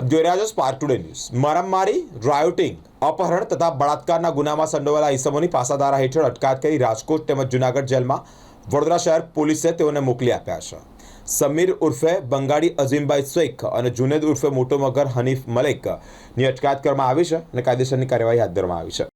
જોઈ રહ્યા છો સ્પાર્ક ટુડે ન્યૂઝ મારામારી રાયોટિંગ અપહરણ તથા બળાત્કારના ગુનામાં સંડોવાયેલા ઇસમોની પાસાધારા હેઠળ અટકાયત કરી રાજકોટ તેમજ જૂનાગઢ જેલમાં વડોદરા શહેર પોલીસે તેઓને મોકલી આપ્યા છે. સમીર ઉર્ફે બંગાળી અઝીમભાઈ શેખ અને જુનેદ ઉર્ફે મોટો મગર હનીફ મલેકની અટકાયત કરવામાં આવી છે અને કાયદેસરની કાર્યવાહી હાથ ધરવામાં આવી છે.